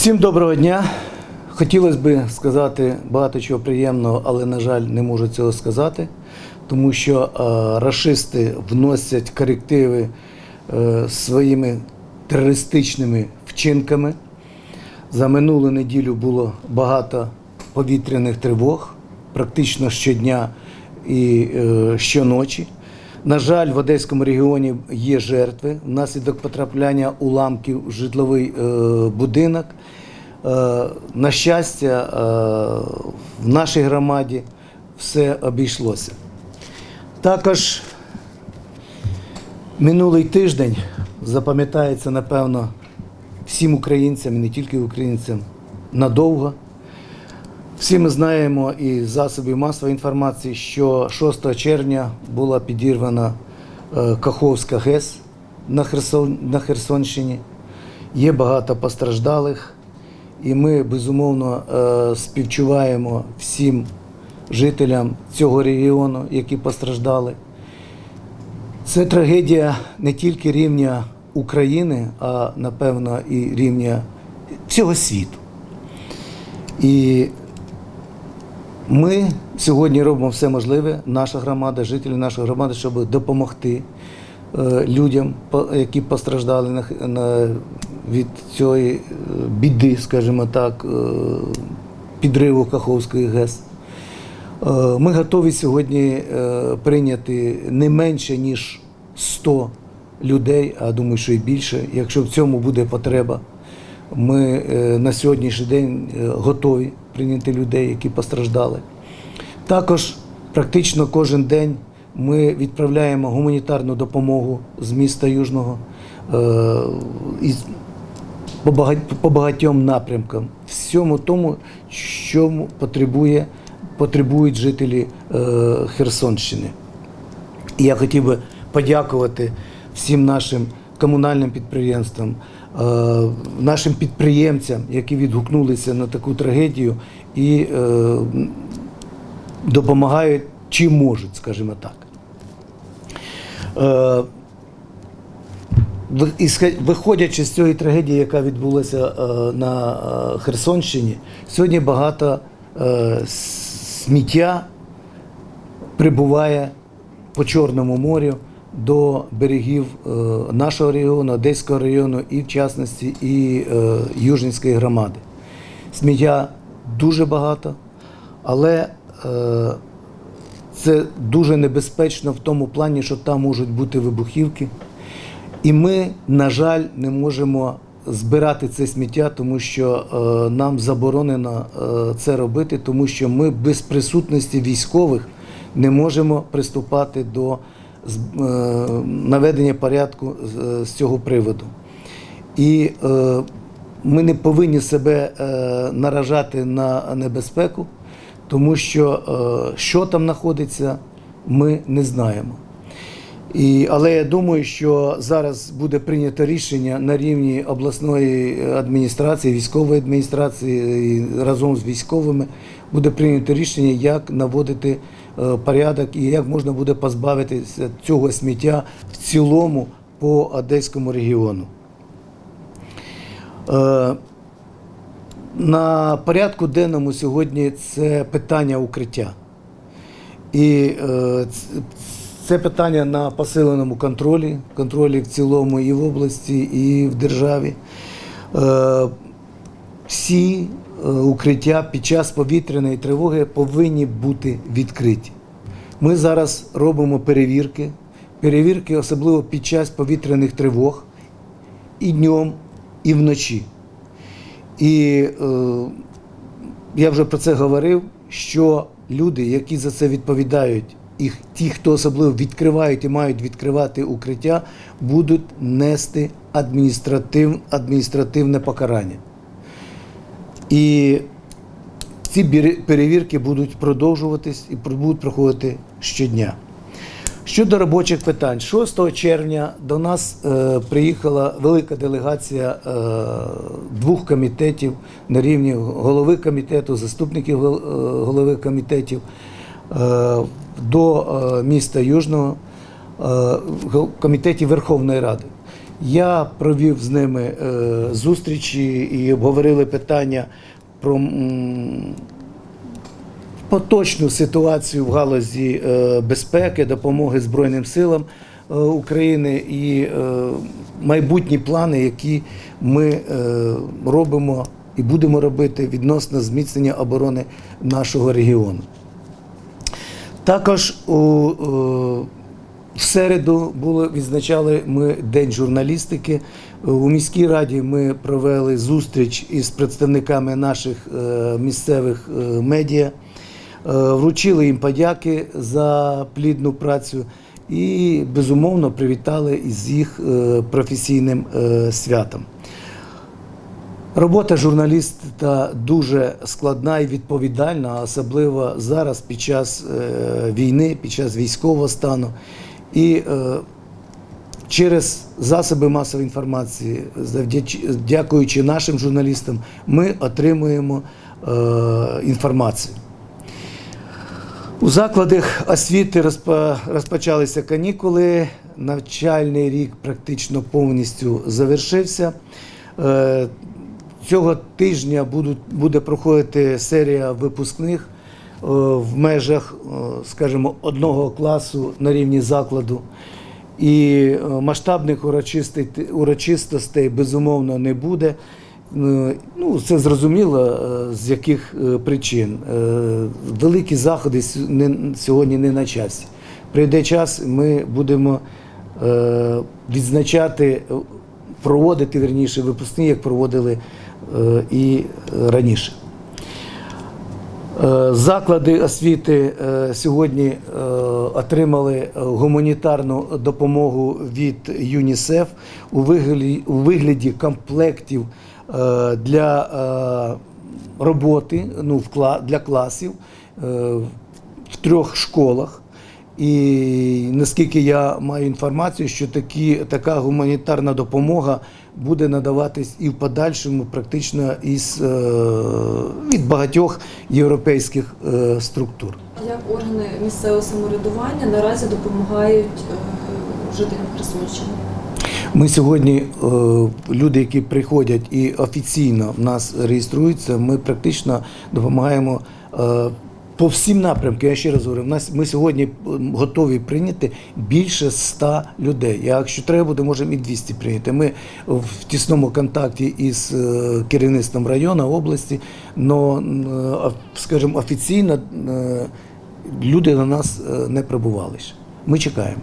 Всім доброго дня. Хотілося б сказати багато чого приємного, але, на жаль, не можу цього сказати, тому що е, рашисти вносять корективи е, своїми терористичними вчинками. За минулу неділю було багато повітряних тривог, практично щодня і е, щоночі. На жаль, в Одеському регіоні є жертви внаслідок потрапляння уламків в житловий е, будинок. Е, на щастя, е, в нашій громаді все обійшлося. Також минулий тиждень запам'ятається, напевно, всім українцям, і не тільки українцям, надовго. Всі ми знаємо із засобів масової інформації, що 6 червня була підірвана е, Каховська ГЕС на, Херсон, на Херсонщині. Є багато постраждалих, і ми безумовно е, співчуваємо всім жителям цього регіону, які постраждали. Це трагедія не тільки рівня України, а напевно і рівня всього світу. І ми сьогодні робимо все можливе, наша громада, жителі нашої громади, щоб допомогти е, людям, які постраждали від цієї е, біди, скажімо так, е, підриву Каховської ГЕС. Ми готові сьогодні прийняти не менше, ніж 100 людей, а думаю, що і більше. Якщо в цьому буде потреба, ми на сьогоднішній день готові прийняти людей, які постраждали. Також практично кожен день ми відправляємо гуманітарну допомогу з міста Южного е, по багать- по багатьом напрямкам, всьому тому, що потребує, потребують жителі е, Херсонщини. І я хотів би подякувати всім нашим комунальним підприємствам, нашим підприємцям, які відгукнулися на таку трагедію і е, допомагають чим можуть, скажімо так. Е, Виходячи з цієї трагедії, яка відбулася е, на е, Херсонщині, сьогодні багато е, сміття прибуває по Чорному морю до берегів е, нашого регіону, Одеського району і, в частності, і е, Южницької громади. Сміття дуже багато, але е, це дуже небезпечно в тому плані, що там можуть бути вибухівки. І ми, на жаль, не можемо збирати це сміття, тому що е, нам заборонено е, це робити, тому що ми без присутності військових не можемо приступати до наведення порядку з, з цього приводу. І е, ми не повинні себе е, наражати на небезпеку, тому що е, що там знаходиться, ми не знаємо. І, але я думаю, що зараз буде прийнято рішення на рівні обласної адміністрації, військової адміністрації і разом з військовими буде прийнято рішення, як наводити е, порядок і як можна буде позбавитися цього сміття в цілому по Одеському регіону. Е, На порядку денному сьогодні це питання укриття. І е, це питання на посиленому контролі, контролі в цілому і в області, і в державі. Е, всі е, укриття під час повітряної тривоги повинні бути відкриті. Ми зараз робимо перевірки, перевірки особливо під час повітряних тривог і днем, і вночі. І е, я вже про це говорив, що люди, які за це відповідають, і ті, хто особливо відкривають і мають відкривати укриття, будуть нести адміністратив, адміністративне покарання. І ці перевірки будуть продовжуватись і будуть проходити щодня. Щодо робочих питань, 6 червня до нас е, приїхала велика делегація е, двох комітетів на рівні голови комітету, заступників е, голови комітетів е, до е, міста Южного е, комітетів Верховної Ради. Я провів з ними е, зустрічі і обговорили питання про м, поточну ситуацію в галузі е, безпеки, допомоги Збройним силам е, України і е, майбутні плани, які ми е, робимо і будемо робити відносно зміцнення оборони нашого регіону. Також у, е, в середу було, відзначали ми День журналістики. У міській раді ми провели зустріч із представниками наших е, місцевих е, медіа, е, вручили їм подяки за плідну працю і безумовно привітали із їх професійним святом. Робота журналіста дуже складна і відповідальна, особливо зараз під час війни, під час військового стану. І е, через засоби масової інформації, дякуючи нашим журналістам, ми отримуємо е, інформацію. У закладах освіти розпочалися канікули. Навчальний рік практично повністю завершився. Е, Цього тижня буде проходити серія випускних в межах, е, скажімо, одного класу на рівні закладу. І е, масштабних урочистостей, безумовно не буде. Е, Ну, це зрозуміло, е, з яких е, причин. Е, Великі заходи сьогодні не на часі. Прийде час, ми будемо е, відзначати, е, проводити верніше випускні, як проводили е, і раніше. Е, Заклади освіти е, сьогодні е, отримали гуманітарну допомогу від ЮНІСЕФ у вигляді, у вигляді комплектів для роботи ну, для класів в трьох школах. І наскільки я маю інформацію, що такі, така гуманітарна допомога буде надаватись і в подальшому практично із, е, від багатьох європейських е, структур. Як органи місцевого самоврядування наразі допомагають е, жителям Херсонщини? Ми сьогодні, люди, які приходять і офіційно в нас реєструються, ми практично допомагаємо по всім напрямкам. Я ще раз говорю, нас ми сьогодні готові прийняти більше 100 людей. Якщо треба буде, можемо і 200 прийняти. Ми в тісному контакті із е, керівництвом району, області, але, скажімо, офіційно е, люди на нас е, не прибували. Ми чекаємо.